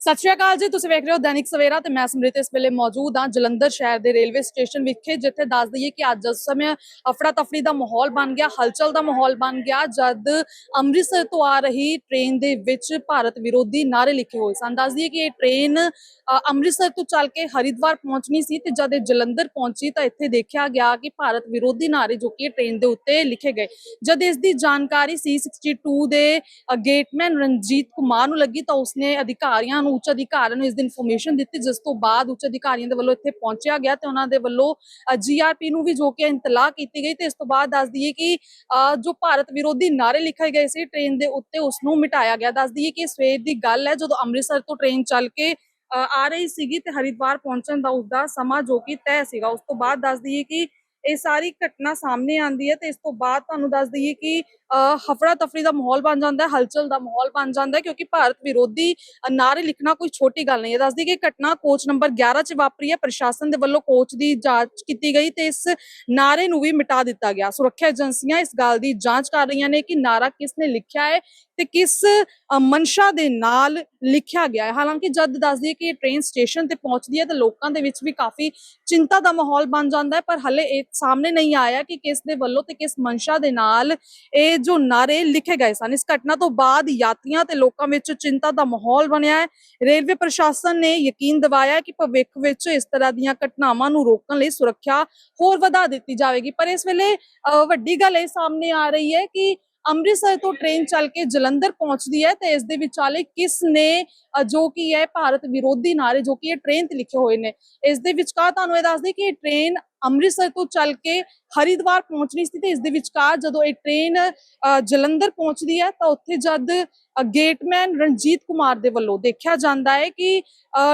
ਸਤਿ ਸ਼੍ਰੀ ਅਕਾਲ ਜੀ, ਤੁਸੀਂ ਵੇਖ ਰਹੇ ਹੋ ਦੈਨਿਕ ਸਵੇਰਾ ਤੇ ਮੈਂ ਸਮ੍ਰਿਤ ਇਸ ਵੇਲੇ ਮੌਜੂਦ ਹਾਂ ਜਲੰਧਰ ਸ਼ਹਿਰ ਦੇ ਰੇਲਵੇ ਸਟੇਸ਼ਨ ਵਿਖੇ, ਜਿੱਥੇ ਦੱਸ ਦਈਏ ਕਿ ਅੱਜ ਇਸ ਸਮੇਂ ਅਫੜਾ ਤਫੜੀ ਦਾ ਮਾਹੌਲ ਬਣ ਗਿਆ, ਹਲਚਲ ਦਾ ਮਾਹੌਲ ਬਣ ਗਿਆ, ਜਦ ਅੰਮ੍ਰਿਤਸਰ ਤੋਂ ਆ ਰਹੀ ਟ੍ਰੇਨ ਦੇ ਵਿੱਚ ਭਾਰਤ ਵਿਰੋਧੀ ਨਾਰੇ ਲਿਖੇ ਹੋਏ ਸਨ। ਦੱਸ ਦਈਏ ਕਿ ਇਹ ਟ੍ਰੇਨ ਅੰਮ੍ਰਿਤਸਰ ਤੋਂ ਚੱਲ ਕੇ ਹਰਿਦੁਆਰ ਪਹੁੰਚਣੀ ਸੀ ਤੇ ਜਦ ਇਹ ਜਲੰਧਰ ਪਹੁੰਚੀ ਤਾਂ ਇੱਥੇ ਦੇਖਿਆ ਗਿਆ ਕਿ ਭਾਰਤ ਵਿਰੋਧੀ ਨਾਰੇ ਜੋ ਕਿ ਇਹ ਟ੍ਰੇਨ ਦੇ ਉੱਤੇ ਲਿਖੇ ਗਏ। ਜਦ ਇਸ ਦੀ ਜਾਣਕਾਰੀ C62 ਦੇ ਗੇਟਮੈਨ ਰਣਜੀਤ ਕੁਮਾਰ ਨੂੰ ਲੱਗੀ ਤਾਂ ਉਸਨੇ ਅਧਿਕਾਰੀਆਂ ਨੂੰ ਉੱਚ ਅਧਿਕਾਰੀਆਂ ਨੂੰ ਇਸ ਦੀ ਇਨਫੋਰਮੇਸ਼ਨ ਦਿੱਤੀ, ਜਿਸ ਤੋਂ ਬਾਅਦ ਉੱਚ ਅਧਿਕਾਰੀਆਂ ਦੇ ਵੱਲੋਂ ਇੱਥੇ ਪਹੁੰਚਿਆ ਗਿਆ ਤੇ ਉਹਨਾਂ ਦੇ ਵੱਲੋਂ ਜੀਆਰਪੀ ਨੂੰ ਵੀ ਜੋ ਕਿ ਇੰਤਲਾਹ ਕੀਤੀ ਗਈ ਤੇ ਇਸ ਤੋਂ ਬਾਅਦ ਦੱਸ ਦਈਏ ਕਿ ਜੋ ਭਾਰਤ ਵਿਰੋਧੀ ਨਾਰੇ ਲਿਖੇ ਗਏ ਸੀ ਟ੍ਰੇਨ ਦੇ ਉੱਤੇ ਉਸ ਨੂੰ ਮਿਟਾਇਆ ਗਿਆ। ਦੱਸ ਦਈਏ ਕਿ ਸਵੇਰ ਦੀ ਗੱਲ ਹੈ, ਜਦੋਂ ਅੰਮ੍ਰਿਤਸਰ ਤੋਂ ਟ੍ਰੇਨ ਚੱਲ ਕੇ ਆ ਰਹੀ ਸੀਗੀ ਤੇ ਹਰਿਦੁਆਰ ਪਹੁੰਚਣ ਦਾ ਉਸਦਾ ਸਮਾਂ ਜੋ ਕਿ ਤੈਅ ਸੀਗਾ। ਉਸ ਤੋਂ ਬਾਅਦ ਦੱਸ ਦਈਏ ਕਿ ਇਹ ਸਾਰੀ ਘਟਨਾ ਸਾਹਮਣੇ ਆਂਦੀ ਹੈ ਤੇ ਇਸ ਤੋਂ ਬਾਅਦ ਤੁਹਾਨੂੰ ਦੱਸ ਦਈਏ ਕਿ ਹਫੜਾ ਤਫਰੀ ਦਾ ਮਾਹੌਲ ਬਣ ਜਾਂਦਾ ਹੈ ਹਲਚਲ ਦਾ ਮਾਹੌਲ ਬਣ ਜਾਂਦਾ ਹੈ ਕਿਉਂਕਿ ਭਾਰਤ ਵਿਰੋਧੀ ਅ, ਨਾਰੇ ਲਿਖਣਾ ਕੋਈ ਛੋਟੀ ਗੱਲ ਨਹੀਂ ਹੈ। ਦੱਸਦੀ ਕਿ ਘਟਨਾ ਕੋਚ ਨੰਬਰ 11 ਚ ਵਾਪਰੀ ਹੈ ਪ੍ਰਸ਼ਾਸਨ ਦੇ ਵੱਲੋਂ ਕੋਚ ਦੀ ਜਾਂਚ ਕੀਤੀ ਗਈ ਤੇ ਇਸ ਨਾਰੇ ਨੂੰ ਵੀ ਮਿਟਾ ਦਿੱਤਾ ਗਿਆ। ਸੁਰੱਖਿਆ ਏਜੰਸੀਆਂ ਇਸ ਗੱਲ ਦੀ ਜਾਂਚ ਕਰ ਰਹੀਆਂ ਨੇ ਕਿ ਨਾਰਾ ਕਿਸ ਨੇ ਲਿਖਿਆ ਹੈ ਤੇ ਕਿਸ ਅ, ਮਨਸ਼ਾ ਦੇ ਨਾਲ ਲਿਖਿਆ ਗਿਆ ਹੈ। ਹਾਲਾਂਕਿ ਜਦ ਦੱਸਦੀ ਹੈ ਕਿ ਇਹ ਟ੍ਰੇਨ ਸਟੇਸ਼ਨ ਤੇ ਪਹੁੰਚਦੀ ਹੈ ਤਾਂ ਲੋਕਾਂ ਦੇ ਵਿੱਚ ਵੀ ਕਾਫੀ ਚਿੰਤਾ ਦਾ ਮਾਹੌਲ ਬਣ ਜਾਂਦਾ ਹੈ ਪਰ ਹਲੇ ਇਹ ਸਾਹਮਣੇ ਨਹੀਂ ਆਇਆ ਕਿ ਕਿਸ ਦੇ ਵੱਲੋਂ ਤੇ ਕਿਸ ਮਨਸ਼ਾ ਦੇ ਨਾਲ ਇਹ ਜੋ ਨਾਰੇ ਲਿਖੇ ਗਏ ਸਨ। ਇਸ ਘਟਨਾ ਤੋਂ ਬਾਅਦ ਯਾਤਰੀਆਂ ਤੇ ਲੋਕਾਂ ਵਿੱਚ ਚਿੰਤਾ ਦਾ ਮਾਹੌਲ ਬਣਿਆ ਹੈ। ਰੇਲਵੇ ਪ੍ਰਸ਼ਾਸਨ ਨੇ ਯਕੀਨ ਦਿਵਾਇਆ ਕਿ ਭਵਿੱਖ ਵਿੱਚ ਇਸ ਤਰ੍ਹਾਂ ਦੀਆਂ ਘਟਨਾਵਾਂ ਨੂੰ ਰੋਕਣ ਲਈ ਸੁਰੱਖਿਆ ਹੋਰ ਵਧਾ ਦਿੱਤੀ ਜਾਵੇਗੀ। ਪਰ ਇਸ ਵੇਲੇ ਵੱਡੀ ਗੱਲ ਇਹ ਸਾਹਮਣੇ ਆ ਰਹੀ ਹੈ ਕਿ ਅੰਮ੍ਰਿਤਸਰ ਤੋਂ ਟ੍ਰੇਨ ਚੱਲ ਕੇ ਜਲੰਧਰ ਪਹੁੰਚਦੀ ਹੈ ਤੇ ਇਸ ਦੇ ਵਿਚਾਲੇ ਕਿਸ ਨੇ ਜੋ ਕਿ ਹੈ ਭਾਰਤ ਵਿਰੋਧੀ ਨਾਰੇ ਜੋ ਕਿ ਇਹ ਟ੍ਰੇਨ ਤੇ ਲਿਖੇ ਹੋਏ ਨੇ। ਇਸ ਦੇ ਵਿਚਕਾਰ ਤੁਹਾਨੂੰ ਇਹ ਦੱਸ ਦਈਏ ਕਿ ਇਹ ਟ੍ਰੇਨ ਅੰਮ੍ਰਿਤਸਰ ਤੋਂ ਚੱਲ ਕੇ ਹਰਿਦੁਆਰ ਪਹੁੰਚਣੀ ਸੀ ਤੇ ਇਸ ਦੇ ਵਿਚਕਾਰ ਜਦੋਂ ਇਹ ਟ੍ਰੇਨ ਜਲੰਧਰ ਪਹੁੰਚਦੀ ਹੈ ਤਾਂ ਉੱਥੇ ਜਦ ਗੇਟਮੈਨ ਰਣਜੀਤ ਕੁਮਾਰ ਦੇ ਵੱਲੋਂ ਦੇਖਿਆ ਜਾਂਦਾ ਹੈ ਕਿ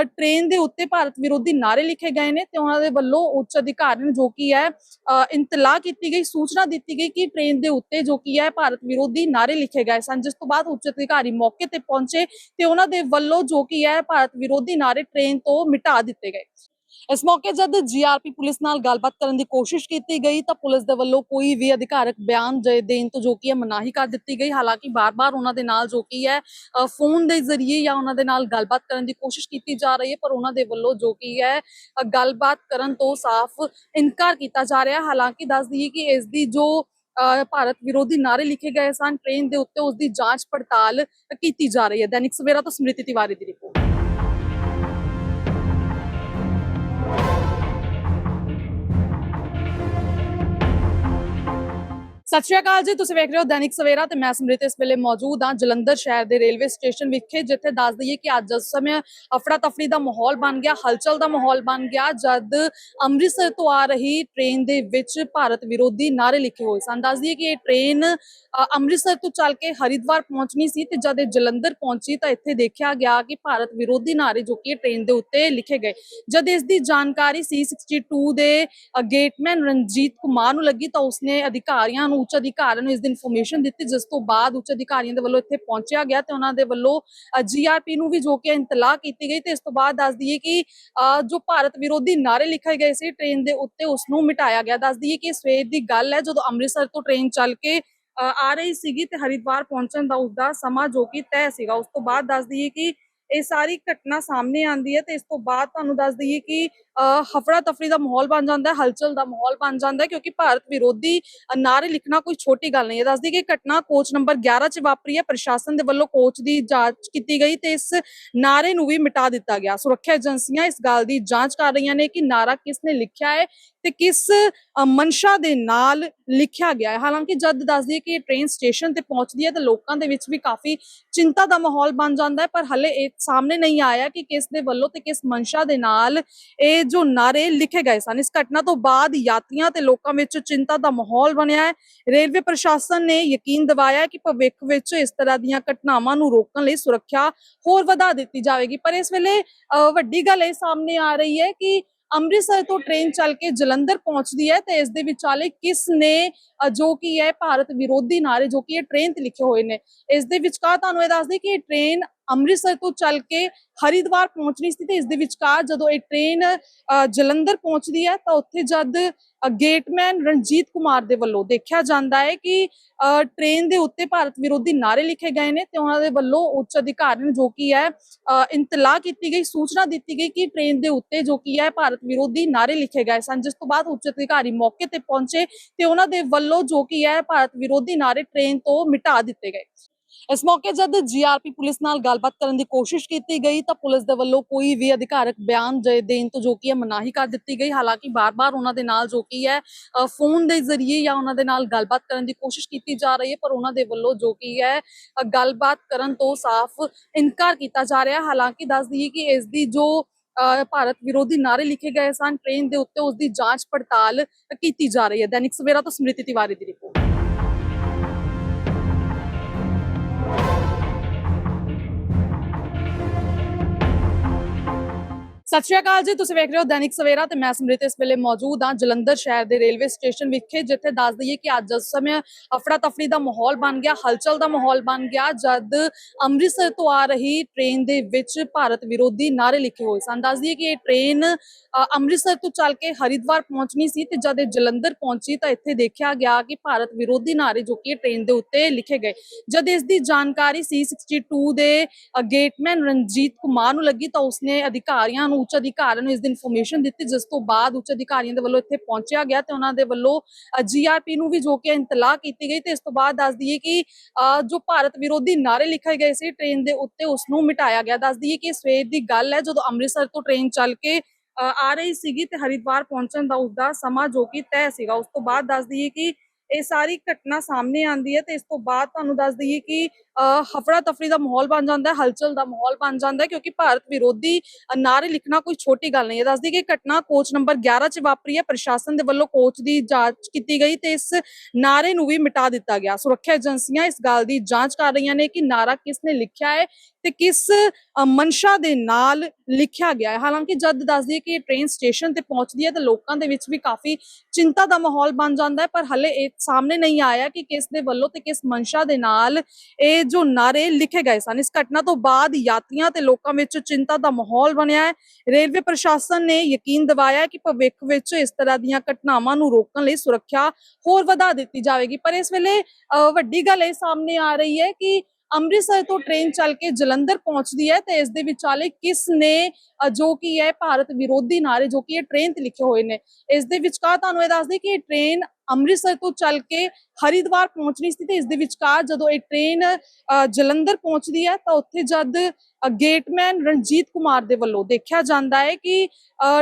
ਟ੍ਰੇਨ ਦੇ ਉੱਤੇ ਭਾਰਤ ਵਿਰੋਧੀ ਨਾਰੇ ਲਿਖੇ ਗਏ ਨੇ ਤੇ ਉਹਨਾਂ ਦੇ ਵੱਲੋਂ ਉੱਚ ਅਧਿਕਾਰੀ ਨੂੰ ਜੋ ਕੀ ਹੈ ਅ, ਇੰਤਲਾਹ ਕੀਤੀ ਗਈ ਸੂਚਨਾ ਦਿੱਤੀ ਗਈ ਕਿ ਟ੍ਰੇਨ ਦੇ ਉੱਤੇ ਜੋ ਕੀ ਹੈ ਭਾਰਤ ਵਿਰੋਧੀ ਨਾਰੇ ਲਿਖੇ ਗਏ ਸਨ ਜਿਸ ਤੋਂ ਬਾਅਦ ਉੱਚ ਅਧਿਕਾਰੀ ਮੌਕੇ ਤੇ ਪਹੁੰਚੇ ਤੇ ਉਹਨਾਂ ਦੇ ਵੱਲੋਂ ਜੋ ਕੀ ਹੈ, ਭਾਰਤ ਵਿਰੋਧੀ ਨਾਰੇ ਟ੍ਰੇਨ ਤੋਂ ਮਿਟਾ ਦਿੱਤੇ ਗਏ। ਇਸ ਮੌਕੇ ਜਦ ਜੀਆਰਪੀ ਪੁਲਿਸ ਨਾਲ ਗੱਲਬਾਤ ਕਰਨ ਦੀ ਕੋਸ਼ਿਸ਼ ਕੀਤੀ ਗਈ ਤਾਂ ਪੁਲਿਸ ਦੇ ਵੱਲੋਂ ਕੋਈ ਵੀ ਅਧਿਕਾਰਕ ਬਿਆਨ ਦੇਣ ਤੋਂ ਜੋ ਕੀ ਹੈ, ਮਨਾਹੀ ਕਰ ਦਿੱਤੀ ਗਈ। ਹਾਲਾਂਕਿ ਬਾਰ-ਬਾਰ ਉਹਨਾਂ ਦੇ ਨਾਲ ਜੋ ਕਿ ਹੈ ਫੋਨ ਦੇ ਜ਼ਰੀਏ ਜਾਂ ਉਹਨਾਂ ਦੇ ਨਾਲ ਗੱਲਬਾਤ ਕਰਨ ਦੀ ਕੋਸ਼ਿਸ਼ ਕੀਤੀ ਜਾ ਰਹੀ ਹੈ, ਪਰ ਉਹਨਾਂ ਦੇ ਵੱਲੋਂ ਜੋ ਕਿ ਹੈ ਗੱਲਬਾਤ ਕਰਨ ਤੋਂ ਸਾਫ਼ ਇਨਕਾਰ ਕੀਤਾ ਜਾ ਰਿਹਾ। ਹਾਲਾਂਕਿ ਦੱਸ ਦਈਏ ਕਿ ਇਸ ਦੀ ਜੋ ਭਾਰਤ ਵਿਰੋਧੀ ਨਾਰੇ ਲਿਖੇ ਗਏ ਸਨ। ਟ੍ਰੇਨ ਦੇ ਉੱਤੇ ਉਸ ਦੀ ਜਾਂਚ ਪੜਤਾਲ ਕੀਤੀ ਜਾ ਰਹੀ ਹੈ। ਦੈਨਿਕ ਸਵੇਰਾ ਤੋਂ ਸਮ੍ਰਿਤੀ ਤਿਵਾਰੀ ਦੀ ਰਿਪੋਰਟ। ਸਤਿ ਸ਼੍ਰੀ ਅਕਾਲ ਜੀ, ਤੁਸੀਂ ਵੇਖ ਰਹੇ ਹੋ ਦੈਨਿਕ ਸਵੇਰਾ ਤੇ ਮੈਂ ਸਮ੍ਰਿਤ ਇਸ ਵੇਲੇ ਮੌਜੂਦ ਹਾਂ ਜਲੰਧਰ ਸ਼ਹਿਰ ਦੇ ਰੇਲਵੇ ਸਟੇਸ਼ਨ ਵਿਖੇ, ਜਿੱਥੇ ਦੱਸ ਦਈਏ ਕਿ ਅੱਜ ਇਸ ਸਮੇਂ ਅਫੜਾ ਤਫੜੀ ਦਾ ਮਾਹੌਲ ਬਣ ਗਿਆ, ਹਲਚਲ ਦਾ ਮਾਹੌਲ ਬਣ ਗਿਆ, ਜਦ ਅੰਮ੍ਰਿਤਸਰ ਤੋਂ ਆ ਰਹੀ ਟ੍ਰੇਨ ਦੇ ਵਿੱਚ ਭਾਰਤ ਵਿਰੋਧੀ ਨਾਰੇ ਲਿਖੇ ਹੋਏ ਸਨ। ਦੱਸ ਦਈਏ ਕਿ ਇਹ ਟ੍ਰੇਨ ਅੰਮ੍ਰਿਤਸਰ ਤੋਂ ਚੱਲ ਕੇ ਹਰਿਦੁਆਰ ਪਹੁੰਚਣੀ ਸੀ ਤੇ ਜਦ ਇਹ ਜਲੰਧਰ ਪਹੁੰਚੀ ਤਾਂ ਇੱਥੇ ਦੇਖਿਆ ਗਿਆ ਕਿ ਭਾਰਤ ਵਿਰੋਧੀ ਨਾਰੇ ਜੋ ਕਿ ਇਹ ਟ੍ਰੇਨ ਦੇ ਉੱਤੇ ਲਿਖੇ ਗਏ। ਜਦ ਇਸ ਦੀ ਜਾਣਕਾਰੀ C62 ਦੇ ਗੇਟਮੈਨ ਰਣਜੀਤ ਕੁਮਾਰ ਨੂੰ ਲੱਗੀ ਤਾਂ ਉਸਨੇ ਅਧਿਕਾਰੀਆਂ ਨੂੰ ਉੱਚ ਅਧਿਕਾਰੀਆਂ ਨੂੰ ਇਸ ਦੀ ਇਨਫੋਰਮੇਸ਼ਨ ਦਿੱਤੀ, ਜਿਸ ਤੋਂ ਬਾਅਦ ਉੱਚ ਅਧਿਕਾਰੀਆਂ ਦੇ ਵੱਲੋਂ ਇੱਥੇ ਪਹੁੰਚਿਆ ਗਿਆ ਤੇ ਉਹਨਾਂ ਦੇ ਵੱਲੋਂ ਜੀਆਰਪੀ ਨੂੰ ਵੀ ਜੋ ਕਿ ਇੰਤਲਾਹ ਕੀਤੀ ਗਈ ਤੇ ਇਸ ਤੋਂ ਬਾਅਦ ਦੱਸ ਦਈਏ ਕਿ ਜੋ ਭਾਰਤ ਵਿਰੋਧੀ ਨਾਰੇ ਲਿਖੇ ਗਏ ਸੀ ਟ੍ਰੇਨ ਦੇ ਉੱਤੇ ਉਸ ਨੂੰ ਮਿਟਾਇਆ ਗਿਆ। ਦੱਸ ਦਈਏ ਕਿ ਸਵੇਰ ਦੀ ਗੱਲ ਹੈ, ਜਦੋਂ ਅੰਮ੍ਰਿਤਸਰ ਤੋਂ ਟ੍ਰੇਨ ਚੱਲ ਕੇ ਆ ਰਹੀ ਸੀਗੀ ਤੇ ਹਰਿਦੁਆਰ ਪਹੁੰਚਣ ਦਾ ਉਸਦਾ ਸਮਾਂ ਜੋ ਕਿ ਤੈਅ ਸੀਗਾ। ਉਸ ਤੋਂ ਬਾਅਦ ਦੱਸ ਦਈਏ ਕਿ ਇਹ ਸਾਰੀ ਘਟਨਾ ਸਾਹਮਣੇ ਆਂਦੀ ਹੈ ਤੇ ਇਸ ਤੋਂ ਬਾਅਦ ਤੁਹਾਨੂੰ ਦੱਸ ਦਈਏ ਕਿ ਹਫੜਾ ਤਫੜੀ ਦਾ ਮਾਹੌਲ ਬਣ ਜਾਂਦਾ ਹੈ ਹਲਚਲ ਦਾ ਮਾਹੌਲ ਬਣ ਜਾਂਦਾ ਹੈ ਕਿਉਂਕਿ ਭਾਰਤ ਵਿਰੋਧੀ ਅ, ਨਾਰੇ ਲਿਖਣਾ ਕੋਈ ਛੋਟੀ ਗੱਲ ਨਹੀਂ ਹੈ। ਦੱਸਦੀ ਕਿ ਘਟਨਾ ਕੋਚ ਨੰਬਰ 11 ਚ ਵਾਪਰੀ ਹੈ। ਪ੍ਰਸ਼ਾਸਨ ਦੇ ਵੱਲੋਂ ਕੋਚ ਦੀ ਜਾਂਚ ਕੀਤੀ ਗਈ ਤੇ ਇਸ ਨਾਰੇ ਨੂੰ ਵੀ ਮਿਟਾ ਦਿੱਤਾ ਗਿਆ। ਸੁਰੱਖਿਆ ਏਜੰਸੀਆਂ ਇਸ ਗੱਲ ਦੀ ਜਾਂਚ ਕਰ ਰਹੀਆਂ ਨੇ ਕਿ ਨਾਰਾ ਕਿਸ ਨੇ ਲਿਖਿਆ ਹੈ ਤੇ ਕਿਸ ਅ, ਮਨਸ਼ਾ ਦੇ ਨਾਲ ਲਿਖਿਆ ਗਿਆ ਹੈ। ਹਾਲਾਂਕਿ ਜਦ ਦੱਸਦੀ ਹੈ ਕਿ ਇਹ ਟ੍ਰੇਨ ਸਟੇਸ਼ਨ ਤੇ ਪਹੁੰਚਦੀ ਹੈ ਤਾਂ ਲੋਕਾਂ ਦੇ ਵਿੱਚ ਵੀ ਕਾਫੀ ਚਿੰਤਾ ਦਾ ਮਾਹੌਲ ਬਣ ਜਾਂਦਾ ਹੈ ਪਰ ਹਲੇ ਇਹ ਸਾਹਮਣੇ ਨਹੀਂ ਆਇਆ ਕਿ ਕਿਸ ਦੇ ਵੱਲੋਂ ਤੇ ਕਿਸ ਮਨਸ਼ਾ ਦੇ ਨਾਲ ਇਹ ਜੋ ਨਾਰੇ ਲਿਖੇ ਗਏ ਸਨ। ਇਸ ਘਟਨਾ ਤੋਂ ਬਾਅਦ ਯਾਤਰੀਆਂ ਤੇ ਲੋਕਾਂ ਵਿੱਚ ਚਿੰਤਾ ਦਾ ਮਾਹੌਲ ਬਣਿਆ ਹੈ। ਰੇਲਵੇ ਪ੍ਰਸ਼ਾਸਨ ਨੇ ਯਕੀਨ ਦਿਵਾਇਆ ਕਿ ਭਵਿੱਖ ਵਿੱਚ ਇਸ ਤਰ੍ਹਾਂ ਦੀਆਂ ਘਟਨਾਵਾਂ ਨੂੰ ਰੋਕਣ ਲਈ ਸੁਰੱਖਿਆ ਹੋਰ ਵਧਾ ਦਿੱਤੀ ਜਾਵੇਗੀ। ਪਰ ਇਸ ਵੇਲੇ ਵੱਡੀ ਗੱਲ ਇਹ ਸਾਹਮਣੇ ਆ ਰਹੀ ਹੈ ਕਿ ਅੰਮ੍ਰਿਤਸਰ ਤੋਂ ਟ੍ਰੇਨ ਚੱਲ ਕੇ ਜਲੰਧਰ ਪਹੁੰਚਦੀ ਹੈ ਤੇ ਇਸ ਦੇ ਵਿਚਾਲੇ ਕਿਸ ਨੇ ਜੋ ਕਿ ਹੈ ਭਾਰਤ ਵਿਰੋਧੀ ਨਾਰੇ, ਜੋ ਕਿ ਇਹ ਟ੍ਰੇਨ ਤੇ ਲਿਖੇ ਹੋਏ ਨੇ। ਇਸ ਦੇ ਵਿਚਕਾਰ ਤੁਹਾਨੂੰ ਇਹ ਦੱਸ ਦਈਏ ਕਿ ਇਹ ਟ੍ਰੇਨ ਅੰਮ੍ਰਿਤਸਰ ਤੋਂ ਚੱਲ ਕੇ ਹਰਿਦੁਆਰ ਪਹੁੰਚਣੀ ਸੀ ਤੇ ਇਸ ਦੇ ਵਿਚਕਾਰ ਜਦੋਂ ਇਹ ਟ੍ਰੇਨ ਜਲੰਧਰ ਪਹੁੰਚਦੀ ਹੈ ਤਾਂ ਉੱਥੇ ਜਦ ਗੇਟਮੈਨ ਰਣਜੀਤ ਕੁਮਾਰ ਦੇ ਵੱਲੋਂ ਦੇਖਿਆ ਜਾਂਦਾ ਹੈ ਕਿ ਟ੍ਰੇਨ ਦੇ ਉੱਤੇ ਭਾਰਤ ਵਿਰੋਧੀ ਨਾਰੇ ਲਿਖੇ ਗਏ ਨੇ ਤੇ ਉਹਨਾਂ ਦੇ ਵੱਲੋਂ ਉੱਚ ਅਧਿਕਾਰੀ ਨੂੰ ਜੋ ਕੀ ਹੈ ਅ, ਕੀਤੀ ਗਈ ਸੂਚਨਾ ਦਿੱਤੀ ਗਈ ਕਿ ਟ੍ਰੇਨ ਦੇ ਉੱਤੇ ਜੋ ਕੀ ਹੈ ਭਾਰਤ ਵਿਰੋਧੀ ਨਾਰੇ ਲਿਖੇ ਗਏ ਸਨ ਜਿਸ ਤੋਂ ਬਾਅਦ ਉੱਚ ਅਧਿਕਾਰੀ ਮੌਕੇ ਤੇ ਪਹੁੰਚੇ ਤੇ ਉਹਨਾਂ ਦੇ ਵੱਲੋਂ ਜੋ ਕੀ ਹੈ ਭਾਰਤ ਵਿਰੋਧੀ ਨਾਰੇ ਟ੍ਰੇਨ ਤੋਂ ਮਿਟਾ ਦਿੱਤੇ ਗਏ। ਇਸ ਮੌਕੇ ਜਦ ਜੀਆਰਪੀ ਪੁਲਿਸ ਨਾਲ ਗੱਲਬਾਤ ਕਰਨ ਦੀ ਕੋਸ਼ਿਸ਼ ਕੀਤੀ ਗਈ ਤਾਂ ਪੁਲਿਸ ਦੇ ਵੱਲੋਂ ਕੋਈ ਵੀ ਅਧਿਕਾਰਕ ਬਿਆਨ ਦੇਣ ਤੋਂ ਜੋ ਕਿ ਹੈ ਮਨਾਹੀ ਕਰ ਦਿੱਤੀ ਗਈ ਹਾਲਾਂਕਿ ਬਾਰ-ਬਾਰ ਉਹਨਾਂ ਦੇ ਨਾਲ ਜੋ ਕੀ ਹੈ ਫੋਨ ਦੇ ਜ਼ਰੀਏ ਜਾਂ ਉਹਨਾਂ ਦੇ ਨਾਲ ਗੱਲਬਾਤ ਕਰਨ ਦੀ ਕੋਸ਼ਿਸ਼ ਕੀਤੀ ਜਾ ਰਹੀ ਹੈ ਪਰ ਉਹਨਾਂ ਦੇ ਵੱਲੋਂ ਜੋ ਕਿ ਹੈ ਗੱਲਬਾਤ ਕਰਨ ਤੋਂ ਸਾਫ਼ ਇਨਕਾਰ ਕੀਤਾ ਜਾ ਰਿਹਾ ਹਾਲਾਂਕਿ ਦੱਸ ਦਈਏ ਕਿ ਇਸ ਦੀ ਜੋ ਅ, ਭਾਰਤ ਵਿਰੋਧੀ ਨਾਰੇ ਲਿਖੇ ਗਏ ਸਨ ਟ੍ਰੇਨ ਦੇ ਉੱਤੇ ਉਸ ਦੀ ਜਾਂਚ ਪੜਤਾਲ ਕੀਤੀ ਜਾ ਰਹੀ ਹੈ। ਦੈਨਿਕ ਸਵੇਰਾ ਤੋਂ ਸਮ੍ਰਿਤੀ ਤਿਵਾਰੀ ਦੀ ਰਿਪੋਰਟ। ਸਤਿ ਸ਼੍ਰੀ ਅਕਾਲ ਜੀ, ਤੁਸੀਂ ਵੇਖ ਰਹੇ ਹੋ ਦੈਨਿਕ ਸਵੇਰਾ ਤੇ ਮੈਂ ਸਮ੍ਰਿਤ ਇਸ ਵੇਲੇ ਮੌਜੂਦ ਹਾਂ ਜਲੰਧਰ ਸ਼ਹਿਰ ਦੇ ਰੇਲਵੇ ਸਟੇਸ਼ਨ ਵਿਖੇ, ਜਿੱਥੇ ਦੱਸ ਦਈਏ ਕਿ ਅੱਜ ਇਸ ਸਮੇਂ ਅਫੜਾ ਤਫੜੀ ਦਾ ਮਾਹੌਲ ਬਣ ਗਿਆ, ਹਲਚਲ ਦਾ ਮਾਹੌਲ ਬਣ ਗਿਆ, ਜਦ ਅੰਮ੍ਰਿਤਸਰ ਤੋਂ ਆ ਰਹੀ ਟ੍ਰੇਨ ਦੇ ਵਿੱਚ ਭਾਰਤ ਵਿਰੋਧੀ ਨਾਰੇ ਲਿਖੇ ਹੋਏ ਸਨ। ਦੱਸ ਦਈਏ ਕਿ ਇਹ ਟ੍ਰੇਨ ਅੰਮ੍ਰਿਤਸਰ ਤੋਂ ਚੱਲ ਕੇ ਹਰਿਦੁਆਰ ਪਹੁੰਚਣੀ ਸੀ ਤੇ ਜਦ ਇਹ ਜਲੰਧਰ ਪਹੁੰਚੀ ਤਾਂ ਇੱਥੇ ਦੇਖਿਆ ਗਿਆ ਕਿ ਭਾਰਤ ਵਿਰੋਧੀ ਨਾਰੇ ਜੋ ਕਿ ਇਹ ਟ੍ਰੇਨ ਦੇ ਉੱਤੇ ਲਿਖੇ ਗਏ। ਜਦ ਇਸ ਦੀ ਜਾਣਕਾਰੀ C62 ਦੇ ਗੇਟਮੈਨ ਰਣਜੀਤ ਕੁਮਾਰ ਨੂੰ ਲੱਗੀ ਤਾਂ ਉਸਨੇ ਅਧਿਕਾਰੀਆਂ ਨੂੰ ਉੱਚ ਅਧਿਕਾਰੀਆਂ ਨੂੰ ਇਸ ਦੀ ਇਨਫੋਰਮੇਸ਼ਨ ਦਿੱਤੀ, ਜਿਸ ਤੋਂ ਬਾਅਦ ਉੱਚ ਅਧਿਕਾਰੀਆਂ ਦੇ ਵੱਲੋਂ ਇੱਥੇ ਪਹੁੰਚਿਆ ਗਿਆ ਤੇ ਉਹਨਾਂ ਦੇ ਵੱਲੋਂ ਜੀਆਰਪੀ ਨੂੰ ਵੀ ਜੋ ਕਿ ਇੰਤਲਾਹ ਕੀਤੀ ਗਈ ਤੇ ਇਸ ਤੋਂ ਬਾਅਦ ਦੱਸ ਦਈਏ ਕਿ ਜੋ ਭਾਰਤ ਵਿਰੋਧੀ ਨਾਰੇ ਲਿਖੇ ਗਏ ਸੀ ਟ੍ਰੇਨ ਦੇ ਉੱਤੇ ਉਸ ਨੂੰ ਮਿਟਾਇਆ ਗਿਆ। ਦੱਸ ਦਈਏ ਕਿ ਸਵੇਰ ਦੀ ਗੱਲ ਹੈ, ਜਦੋਂ ਅੰਮ੍ਰਿਤਸਰ ਤੋਂ ਟ੍ਰੇਨ ਚੱਲ ਕੇ ਆ ਰਹੀ ਸੀਗੀ ਤੇ ਹਰਿਦੁਆਰ ਪਹੁੰਚਣ ਦਾ ਉਸਦਾ ਸਮਾਂ ਜੋ ਕਿ ਤੈਅ ਸੀਗਾ। ਉਸ ਤੋਂ ਬਾਅਦ ਦੱਸ ਦਈਏ ਕਿ ਇਹ ਸਾਰੀ ਘਟਨਾ ਸਾਹਮਣੇ ਆਂਦੀ ਹੈ ਤੇ ਇਸ ਤੋਂ ਬਾਅਦ ਤੁਹਾਨੂੰ ਦੱਸ ਦਈਏ ਕਿ ਹਫੜਾ ਤਫਰੀ ਦਾ ਮਾਹੌਲ ਬਣ ਜਾਂਦਾ ਹੈ ਹਲਚਲ ਦਾ ਮਾਹੌਲ ਬਣ ਜਾਂਦਾ ਹੈ ਕਿਉਂਕਿ ਭਾਰਤ ਵਿਰੋਧੀ ਅ, ਨਾਰੇ ਲਿਖਣਾ ਕੋਈ ਛੋਟੀ ਗੱਲ ਨਹੀਂ ਹੈ। ਦੱਸ ਦਈਏ ਕਿ ਘਟਨਾ ਕੋਚ ਨੰਬਰ 11 ਚ ਵਾਪਰੀ ਹੈ ਪ੍ਰਸ਼ਾਸਨ ਦੇ ਵੱਲੋਂ ਕੋਚ ਦੀ ਜਾਂਚ ਕੀਤੀ ਗਈ ਤੇ ਇਸ ਨਾਰੇ ਨੂੰ ਵੀ ਮਿਟਾ ਦਿੱਤਾ ਗਿਆ। ਸੁਰੱਖਿਆ ਏਜੰਸੀਆਂ ਇਸ ਗੱਲ ਦੀ ਜਾਂਚ ਕਰ ਰਹੀਆਂ ਨੇ ਕਿ ਨਾਰਾ ਕਿਸ ਨੇ ਲਿਖਿਆ ਹੈ ਤੇ ਕਿਸ ਅ, ਮਨਸ਼ਾ ਦੇ ਨਾਲ ਲਿਖਿਆ ਗਿਆ ਹੈ। ਹਾਲਾਂਕਿ ਜਦ ਦੱਸਦੀ ਦਈਏ ਕਿ ਇਹ ਟ੍ਰੇਨ ਸਟੇਸ਼ਨ ਤੇ ਪਹੁੰਚਦੀ ਹੈ ਤਾਂ ਲੋਕਾਂ ਦੇ ਵਿੱਚ ਵੀ ਕਾਫੀ ਚਿੰਤਾ ਦਾ ਮਾਹੌਲ ਬਣ ਜਾਂਦਾ ਹੈ ਪਰ ਹਲੇ ਇਹ ਸਾਹਮਣੇ ਨਹੀਂ ਆਇਆ ਕਿ ਕਿਸ ਦੇ ਵੱਲੋਂ ਤੇ ਕਿਸ ਮਨਸ਼ਾ ਦੇ ਨਾਲ ਇਹ ਜੋ ਨਾਰੇ ਲਿਖੇ ਗਏ ਸਨ। ਇਸ ਘਟਨਾ ਤੋਂ ਬਾਅਦ ਯਾਤਰੀਆਂ ਤੇ ਲੋਕਾਂ ਵਿੱਚ ਚਿੰਤਾ ਦਾ ਮਾਹੌਲ ਬਣਿਆ ਹੈ। ਰੇਲਵੇ ਪ੍ਰਸ਼ਾਸਨ ਨੇ ਯਕੀਨ ਦਿਵਾਇਆ ਕਿ ਭਵਿੱਖ ਵਿੱਚ ਇਸ ਤਰ੍ਹਾਂ ਦੀਆਂ ਘਟਨਾਵਾਂ ਨੂੰ ਰੋਕਣ ਲਈ ਸੁਰੱਖਿਆ ਹੋਰ ਵਧਾ ਦਿੱਤੀ ਜਾਵੇਗੀ। ਪਰ ਇਸ ਵੇਲੇ ਵੱਡੀ ਗੱਲ ਇਹ ਸਾਹਮਣੇ ਆ ਰਹੀ ਹੈ ਕਿ ਅੰਮ੍ਰਿਤਸਰ ਤੋਂ ਟ੍ਰੇਨ ਚੱਲ ਕੇ ਜਲੰਧਰ ਪਹੁੰਚਦੀ ਹੈ ਤੇ ਇਸ ਦੇ ਵਿਚਾਲੇ ਕਿਸ ਨੇ ਜੋ ਕਿ ਹੈ ਭਾਰਤ ਵਿਰੋਧੀ ਨਾਰੇ ਜੋ ਕਿ ਇਹ ਟ੍ਰੇਨ ਤੇ ਲਿਖੇ ਹੋਏ ਨੇ। ਇਸ ਦੇ ਵਿਚਕਾਰ ਤੁਹਾਨੂੰ ਇਹ ਦੱਸ ਦਈਏ ਕਿ ਇਹ ਟ੍ਰੇਨ ਅੰਮ੍ਰਿਤਸਰ ਤੋਂ ਚੱਲ ਕੇ ਹਰਿਦੁਆਰ ਪਹੁੰਚਣੀ ਸੀ ਤੇ ਇਸ ਦੇ ਵਿਚਕਾਰ ਜਦੋਂ ਇਹ ਟ੍ਰੇਨ ਜਲੰਧਰ ਪਹੁੰਚਦੀ ਹੈ ਤਾਂ ਉੱਥੇ ਜਦ ਗੇਟਮੈਨ ਰਣਜੀਤ ਕੁਮਾਰ ਦੇ ਵੱਲੋਂ ਦੇਖਿਆ ਜਾਂਦਾ ਹੈ ਕਿ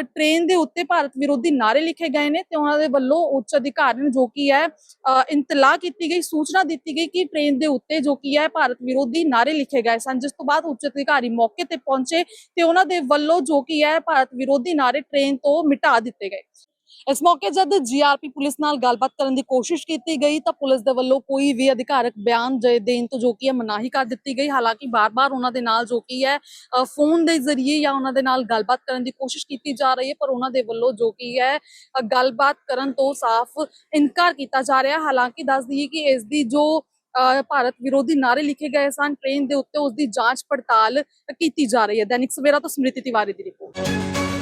ਟ੍ਰੇਨ ਦੇ ਉੱਤੇ ਭਾਰਤ ਵਿਰੋਧੀ ਨਾਰੇ ਲਿਖੇ ਗਏ ਨੇ ਤੇ ਉਹਨਾਂ ਦੇ ਵੱਲੋਂ ਉੱਚ ਅਧਿਕਾਰੀ ਨੂੰ ਜੋ ਕੀ ਹੈ ਅ, ਕੀਤੀ ਗਈ ਸੂਚਨਾ ਦਿੱਤੀ ਗਈ ਕਿ ਟ੍ਰੇਨ ਦੇ ਉੱਤੇ ਜੋ ਕੀ ਹੈ ਭਾਰਤ ਵਿਰੋਧੀ ਨਾਰੇ ਲਿਖੇ ਗਏ ਸਨ ਜਿਸ ਤੋਂ ਬਾਅਦ ਉੱਚ ਅਧਿਕਾਰੀ ਮੌਕੇ ਤੇ ਪਹੁੰਚੇ ਤੇ ਉਹਨਾਂ ਦੇ ਵੱਲੋਂ ਜੋ ਕੀ ਹੈ ਭਾਰਤ ਵਿਰੋਧੀ ਨਾਰੇ ਟ੍ਰੇਨ ਤੋਂ ਮਿਟਾ ਦਿੱਤੇ ਗਏ। ਇਸ ਮੌਕੇ ਜਦ ਜੀਆਰਪੀ ਪੁਲਿਸ ਨਾਲ ਗੱਲਬਾਤ ਕਰਨ ਦੀ ਕੋਸ਼ਿਸ਼ ਕੀਤੀ ਗਈ ਤਾਂ ਪੁਲਿਸ ਦੇ ਵੱਲੋਂ ਕੋਈ ਵੀ ਅਧਿਕਾਰਕ ਬਿਆਨ ਦੇਣ ਤੋਂ ਜੋ ਕਿ ਹੈ ਮਨਾਹੀ ਕਰ ਦਿੱਤੀ ਗਈ, ਹਾਲਾਂਕਿ ਬਾਰ-ਬਾਰ ਉਹਨਾਂ ਦੇ ਨਾਲ ਜੋ ਕਿ ਹੈ ਫੋਨ ਦੇ ਜ਼ਰੀਏ ਜਾਂ ਉਹਨਾਂ ਦੇ ਨਾਲ ਗੱਲਬਾਤ ਕਰਨ ਦੀ ਕੋਸ਼ਿਸ਼ ਕੀਤੀ ਜਾ ਰਹੀ ਹੈ, ਪਰ ਉਹਨਾਂ ਦੇ ਵੱਲੋਂ ਜੋ ਕਿ ਹੈ ਗੱਲਬਾਤ ਕਰਨ ਤੋਂ ਸਾਫ਼ ਇਨਕਾਰ ਕੀਤਾ ਜਾ ਰਿਹਾ ਹਾਲਾਂਕਿ ਦੱਸ ਦਈਏ ਕਿ ਇਸ ਦੀ ਜੋ ਭਾਰਤ ਵਿਰੋਧੀ ਨਾਰੇ ਲਿਖੇ ਗਏ ਸਨ, ਟ੍ਰੇਨ ਦੇ ਉੱਤੇ ਉਸ ਦੀ ਜਾਂਚ ਪੜਤਾਲ ਕੀਤੀ ਜਾ ਰਹੀ ਹੈ। ਦੈਨਿਕ ਸਵੇਰਾ ਤੋਂ ਸਮ੍ਰਿਤੀ ਤਿਵਾਰੀ ਦੀ ਰਿਪੋਰਟ।